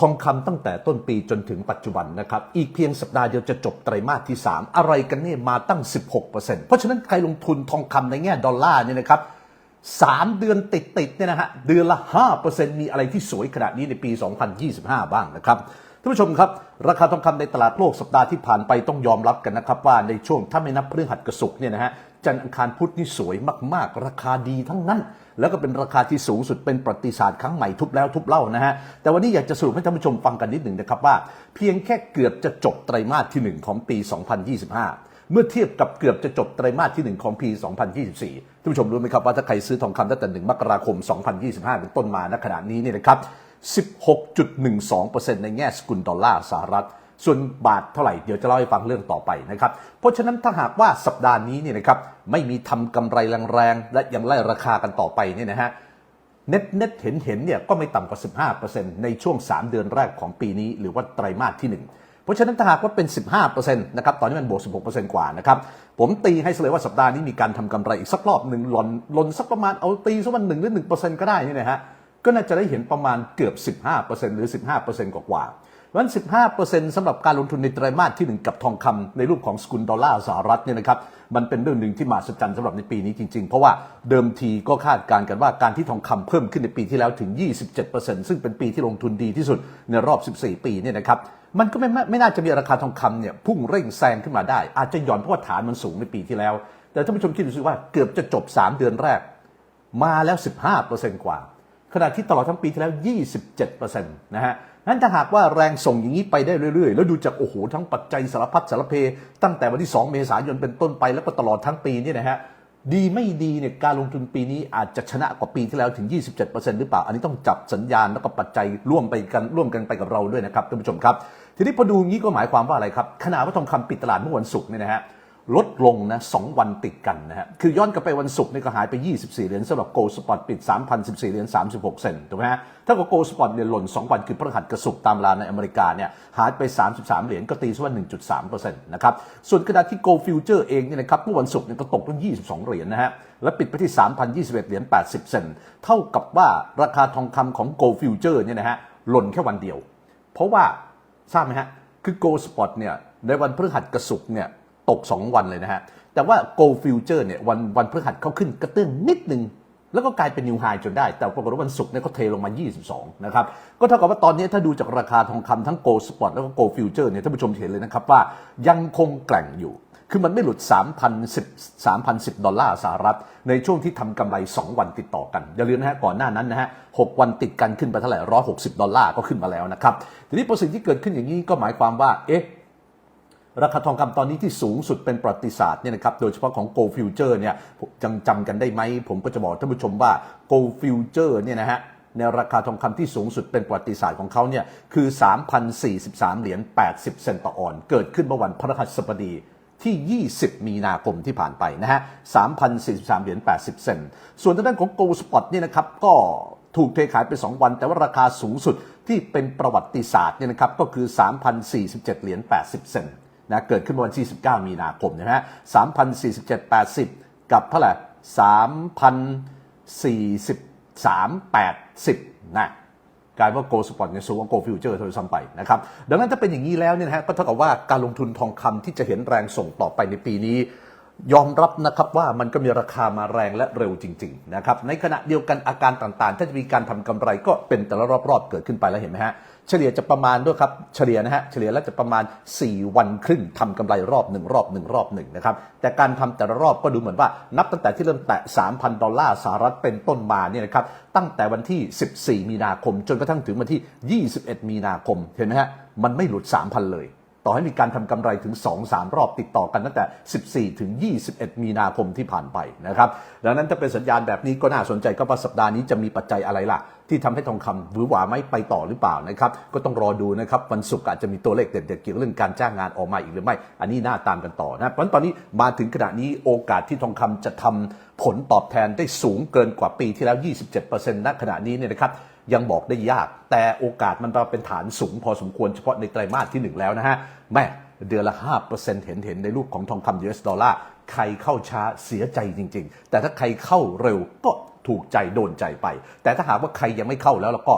ทองคำตั้งแต่ต้นปีจนถึงปัจจุบันนะครับ อีกเพียงสัปดาห์เดียวจะจบไตรมาสที่ 3 อะไรกันเนี่ยมาตั้ง 16%เพราะฉะนั้นใครลงทุนทองคำในแง่ดอลลาร์เนี่ยนะครับสามเดือนติดๆเนี่ยนะฮะเดือนละ 5%มีอะไรที่สวยขนาดนี้ในปี 2025 บ้างนะครับ ท่านผู้ชมครับ ราคาทองคำในตลาดโลกสัปดาห์ที่ผ่านไปต้องยอมรับกันนะครับว่าในช่วงถ้าไม่นับพฤหัสกระสุกเนี่ยนะฮะจันทร์อังคารพุธนี่สวยมากๆ ราคาดีทั้งนั้น แล้วก็เป็นราคาที่สูงสุดเป็นประวัติศาสตร์ครั้งใหม่ทุบแล้วทุบเล่านะฮะแต่วันนี้อยากจะสรุปให้ท่านผู้ชมฟังกันนิดหนึ่งนะครับว่า เพียงแค่เกือบจะจบไตรมาสที่ 1 ของปี 2025เมื่อเทียบกับเกือบจะจบไตรมาสที่ 1 ของปี 2024 ท่านผู้ชมรู้ไหมครับว่าถ้าใครซื้อทองคำตั้งแต่ 1 มกราคม 2025 เป็นต้นมาณขณะนี้เนี่ยนะครับ 16.12%ในแง่สกุลดอลลาร์สหรัฐ ส่วนบาทเท่าไหร่เดี๋ยวจะเล่าให้ฟังเรื่องต่อไปนะครับ เพราะฉะนั้นถ้าหากว่าสัปดาห์นี้เนี่ยนะครับไม่มีทำกำไรแรงๆและยังไล่ราคากันต่อไปเนี่ยนะฮะเน็ตเน็ตเห็นเห็นเนี่ยก็ไม่ต่ำกว่า 15%ในช่วง 3 เดือนแรกของปีนี้ หรือว่าไตรมาสที่1เพราะฉะนั้นถ้าหากว่าเป็น 15%นะครับ ตอนนี้มันบวก 16%กว่านะครับ ผมตีให้เลยว่าสัปดาห์นี้มีการทำกำไรอีกสักรอบหนึ่งหล่นหล่นสักประมาณเอาตีสักวันหนึ่งหรือ1%ก็ได้นี่นะฮะ ก็น่าจะได้เห็นประมาณเกือบ 15%หรือ 15%กว่าๆเพราะฉะนั้น 15%สำหรับการลงทุนในไตรมาสที่ 1 กับทองคำในรูปของสกุลดอลลาร์สหรัฐเนี่ยนะครับมันเป็นเรื่องหนึ่งที่มหัศจรรย์สำหรับในปีนี้จริงๆ เพราะว่าเดิมทีก็คาดการณ์กันว่าการที่ทองคำเพิ่มขึ้นในปีที่แล้วถึง 27%ซึ่งเป็นปีที่ลงทุนดีที่สุดในรอบ 14 ปีเนี่ยนะครับมันก็ไม่ไม่ไม่น่าจะมีราคาทองคำเนี่ยพุ่งเร่งแซงขึ้นมาได้ อาจจะหย่อนเพราะว่าฐานมันสูงในปีที่แล้ว แต่ท่านผู้ชมคิดดูสิว่าเกือบจะจบ 3 เดือนแรก มาแล้ว 15%กว่า ขณะที่ตลอดทั้งปีที่แล้ว 27%นะฮะนั้นถ้าหากว่าแรงส่งอย่างนี้ไปได้เรื่อย ๆ แล้วดูจากโอ้โหทั้งปัจจัยสารพัดสารเพ ตั้งแต่วันที่ 2 เมษายนเป็นต้นไปแล้วก็ตลอดทั้งปีเนี่ยนะฮะดีไม่ดีเนี่ยการลงทุนปีนี้อาจจะชนะกว่าปีที่แล้วถึง 27%หรือเปล่า อันนี้ต้องจับสัญญาณแล้วก็ปัจจัยร่วมไปกันร่วมกันไปกับเราด้วยนะครับท่านผู้ชมครับ ทีนี้พอดูงี้ก็หมายความว่าอะไรครับขณะว่าทองคำปิดตลาดเมื่อวันศุกร์เนี่ยนะฮะ ลดลงนะสวันติดกันนะฮะ คือย้อนกลับไปวันศุกร์นี่ก็หายไป 24 เหรียญสำหรับโกลสปอตปิด 3,014 เหรียญ 36 เซนถูกไหมฮะ ถ้ากับโกลสปอตเนี่ยหล่น 2 วันคือพฤหัสกับศุกร์ตามเวลาในอเมริกาเนี่ยหายไป 33 เหรียญก็ตีซะว่า 1.3%นะครับ ส่วนขณะดาษที่โกลฟิวเจอร์เองเนี่ยนะครับเมื่อวันศุกร์เนี่ยก็ตกลง22 เหรียญนะฮะ และปิดไปที่ 3,021 เหรียญ 80 เซนเท่ากับว่าราคาทองคำของโกลฟิวเจอร์เนี่ยนะฮะหล่นแค่วันเดียว เพราะว่าทราบไหมฮะคือ Gold Spot เนี่ยในวันพฤหัสกับศุกเนี่ย ตก 2 วันเลยนะฮะ แต่ว่า Gold Future เนี่ยวันวันพฤหัสเขาขึ้นกระเตื้องนิดนึง แล้วก็กลายเป็นนิวไฮจนได้ แต่ปรากฏว่าวันศุกร์เนี่ยเขาเทลงมา 22 นะครับ ก็เท่ากับว่าตอนนี้ถ้าดูจากราคาทองคำทั้ง Gold Spot แล้วก็ Gold Future เนี่ยท่านผู้ชมเห็นเลยนะครับว่ายังคงแกร่งอยู่คือมันไม่หลุด 3,010 3,010 ดอลลาร์สหรัฐ ในช่วงที่ทำกำไร 2 วันติดต่อกัน อย่าลืมนะฮะ ก่อนหน้านั้นนะฮะ 6 วันติดกันขึ้นไปเท่าไหร่ 160 ดอลลาร์ก็ขึ้นมาแล้วนะครับ ทีนี้พอสิ่งที่เกิดขึ้นอย่างนี้ก็หมายความว่า เอ๊ะ ราคาทองคำตอนนี้ที่สูงสุดเป็นประวัติศาสตร์เนี่ยนะครับโดยเฉพาะของ Gold Future เนี่ยจังจำกันได้ไหม ผมก็จะบอกท่านผู้ชมว่า Gold Future เนี่ยนะฮะในราคาทองคำที่สูงสุดเป็นประวัติศาสตร์ของเขาเนี่ยคือ 3,043 เหรียญ 80 เซนต์ต่อออน เกิดขึ้นเมื่อวันพฤหัสบดีที่ 20 มีนาคมที่ผ่านไปนะฮะ 3,043 เหรียญ 80 เซนต์ ส่วนทางด้านของ Gold Spot เนี่ยนะครับก็ถูกเทขายไป 2 วัน แต่ว่าราคาสูงสุดที่เป็นประวัติศาสตร์เนี่ยนะครับก็คือ 3,047 เหรียญ 80 เซนต์ นะเกิดขึ้นวันที่ 19 มีนาคมนะฮะ3,047 80 กับเท่าไหร่3,043 80 นะกลายว่าโกลสปอร์ตเนี่ยสูงกว่าโกลฟิวเจอร์เท่าซ้ำไปนะครับดังนั้นถ้าเป็นอย่างนี้แล้วเนี่ยนะฮะก็เท่ากับว่าการลงทุนทองคำที่จะเห็นแรงส่งต่อไปในปีนี้ ยอมรับนะครับว่ามันก็มีราคามาแรงและเร็วจริงๆนะครับในขณะเดียวกันอาการต่างๆ ถ้าจะมีการทำกำไรก็เป็นแต่ละรอบๆ เกิดขึ้นไปแล้วเห็นไหมฮะเฉลี่ยจะประมาณด้วยครับเฉลี่ยนะฮะเฉลี่ยแล้วจะประมาณ 4 วันครึ่งทำกำไรรอบหนึ่งรอบหนึ่งรอบหนึ่งนะครับแต่การทำแต่ละรอบก็ดูเหมือนว่า นับตั้งแต่ที่เริ่มแตะ 3,000 ดอลลาร์สหรัฐเป็นต้นมาเนี่ยนะครับตั้งแต่วันที่ 14 มีนาคม จนกระทั่งถึงวันที่ 21 มีนาคมเห็นไหมฮะมันไม่หลุด 3,000 เลย ต่อให้มีการทำกำไรถึง 2-3 รอบติดต่อกันตั้งแต่ 14 ถึง 21 มีนาคมที่ผ่านไปนะครับดังนั้นถ้าเป็นสัญญาณแบบนี้ก็น่าสนใจก็ว่าสัปดาห์นี้จะมีปัจจัยอะไรล่ะ ที่ทำให้ทองคำหวือหวาไม่ไปต่อหรือเปล่านะครับก็ต้องรอดูนะครับวันศุกร์อาจจะมีตัวเลขเด็ดๆเกี่ยวกับเรื่องการจ้างงานออกมาอีกหรือไม่ อันนี้น่าตามกันต่อนะเพราะฉะนั้นตอนนี้มาถึงขณะนี้โอกาสที่ทองคำจะทำผลตอบแทนได้สูงเกินกว่าปีที่แล้ว 27%ณขณะนี้เนี่ยนะครับ ยังบอกได้ยาก แต่โอกาสมันเป็นฐานสูงพอสมควรเฉพาะในไตรมาสที่ 1 แล้วนะฮะแม่เดือนละ 5%เห็นเห็นในรูปของทองคำ US ดอลลาร์ใครเข้าช้าเสียใจจริง ๆ แต่ถ้าใครเข้าเร็วก็ ถูกใจโดนใจไป แต่ถ้าหากว่าใครยังไม่เข้าแล้วแล้วก็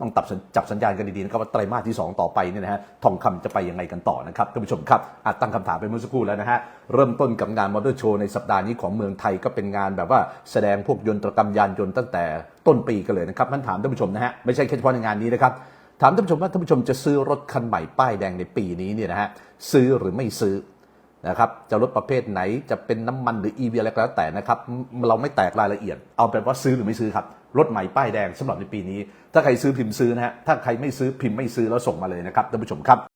ต้องตับจับสัญญาณกันดีๆนะครับว่าไตรมาสที่ 2 ต่อไปเนี่ยนะฮะทองคำจะไปยังไงกันต่อนะครับท่านผู้ชมครับอาจตั้งคำถามไปเมื่อสักครู่แล้วนะฮะเริ่มต้นกับงานมอเตอร์โชว์ในสัปดาห์นี้ของเมืองไทยก็เป็นงานแบบว่าแสดงพวกยนตรกรรมยานยนต์ตั้งแต่ต้นปีกันเลยนะครับมันถามท่านผู้ชมนะฮะไม่ใช่แค่เฉพาะในงานนี้นะครับถามท่านผู้ชมว่าท่านผู้ชมจะซื้อรถคันใหม่ป้ายแดงในปีนี้เนี่ยนะฮะซื้อหรือไม่ซื้อ นะครับจะรถประเภทไหนจะเป็นน้ำมันหรือ EV อะไรก็แล้วแต่นะครับเราไม่แตกรายละเอียด เอาเป็นว่าซื้อหรือไม่ซื้อครับรถใหม่ป้ายแดงสำหรับในปีนี้ ถ้าใครซื้อพิมพ์ซื้อนะฮะถ้าใครไม่ซื้อพิมพ์ไม่ซื้อแล้วส่งมาเลยนะครับท่านผู้ชมครับ